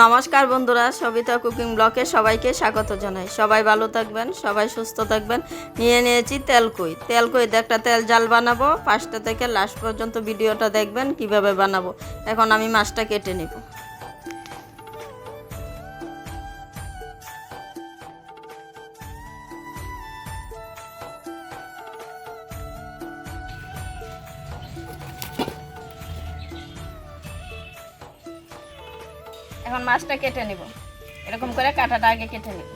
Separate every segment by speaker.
Speaker 1: নমস্কার বন্ধুরা, সবিতা কুকিং ব্লকে সবাইকে স্বাগত জানাই। সবাই ভালো থাকবেন, সবাই সুস্থ থাকবেন। নিয়ে নিয়েছি তেলকুই তেলকুই দিয়ে একটা তেল জাল বানাবো, পাঁচটা থেকে লাস্ট পর্যন্ত ভিডিওটা দেখবেন কীভাবে বানাবো। এখন আমি মাছটা কেটে নিব। এখন মাছটা কেটে নিব। এরকম করে কাঁটাটা আগে কেটে নিব।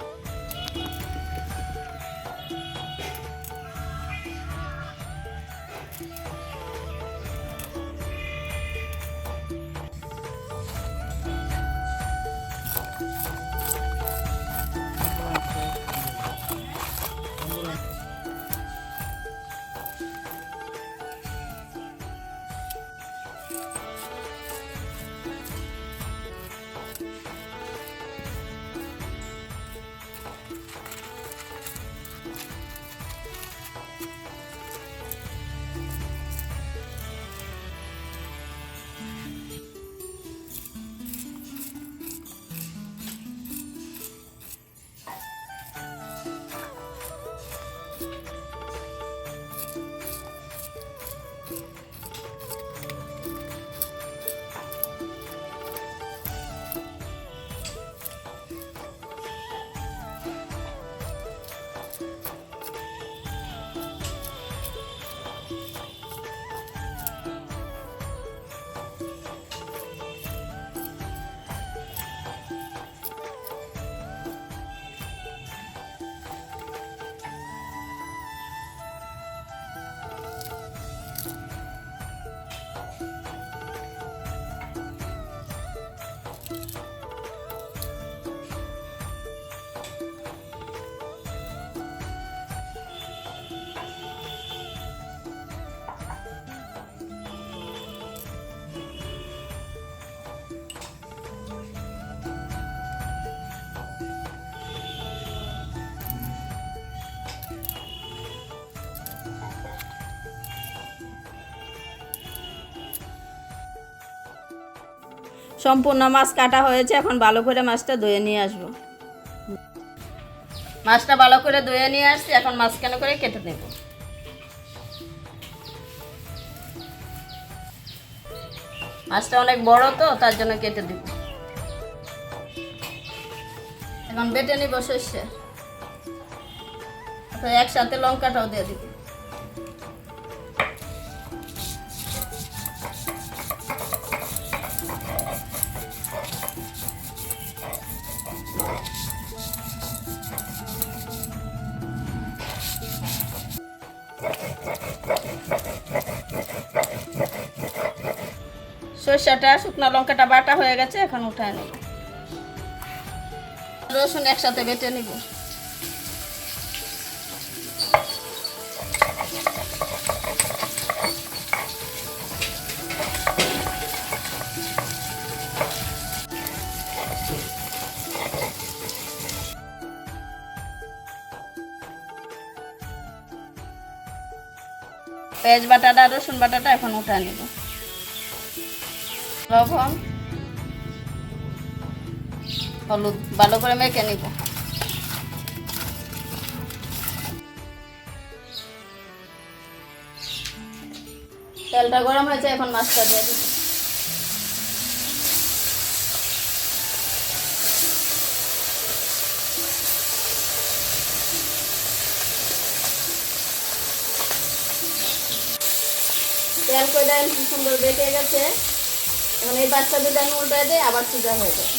Speaker 1: সম্পূর্ণ মাছ কাটা হয়েছে, এখন ভালো করে মাছটা ধুয়ে নিয়ে আসব। মাছটা ভালো করে ধুয়ে নিয়ে আসছি, এখন মাঝখানে করে কেটে নেব। মাছটা অনেক বড় তো, তার জন্য কেটে দিব। এখন বেটে নিব তো একসাথে লঙ্কাটাও দিয়ে দিব। সর্ষেটা, শুকনো লঙ্কাটা বাটা হয়ে গেছে, এখন উঠায় নেব। রসুন একসাথে বেটে নিব। পেঁয়াজ বাটাটা, রসুন বাটাটা এখন উঠায় নিব। লবণ, হলুদ, ভালো করে মেখে নিব। তেলটা গরম হয়েছে, এখন মাছটা দিয়ে দিব। তেল করে দেন সুন্দর বেঁচে গেছে? এখন এই বাচ্চা দুটো আমি উল্টায় দিই আবার চুজা হয়ে যায়।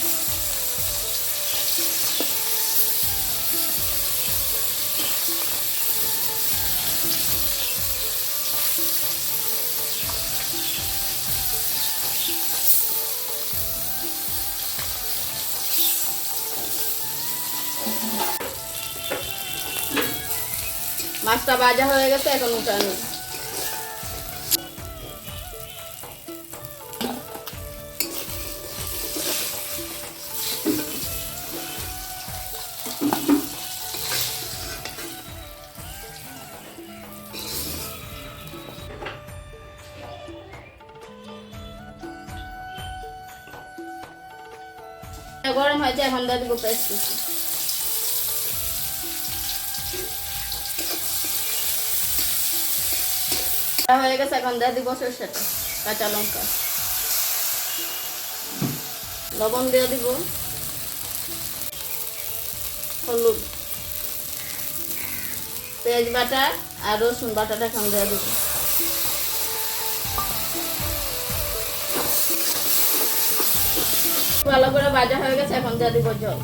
Speaker 1: মাছটা ভাজা হয়ে গেছে, এখন উঠায় গরম হয়েছে, এখন দিয়ে দিব এটা হয়ে গেছে, এখন দিয়ে দিব কাঁচা লঙ্কা। লবণ দিয়ে দিব। হলুদ। পেঁয়াজ বাটা আর রসুন বাটাটা এখন দিয়ে দিব। ভালো করে ভাজা হয়ে গেছে, এখন দিয়ে দিব জল।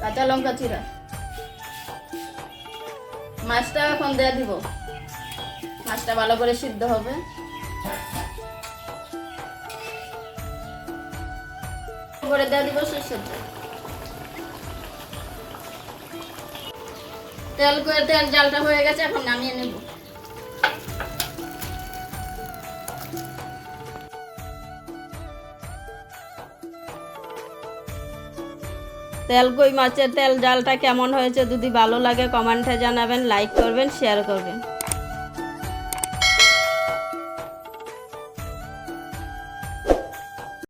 Speaker 1: কাঁচা লঙ্কা চিরা মাছটা এখন দিয়ে দিব। মাছটা ভালো করে সিদ্ধ হবে। করে দিয়ে দিব সরষের তেল। তেল করে, তেল জালটা হয়ে গেছে, এখন নামিয়ে নেব। তেল কই মাছের তেল, জালটা কেমন হয়েছে যদি ভালো লাগে কমেন্টে জানাবেন লাইক করবেন শেয়ার করবেন।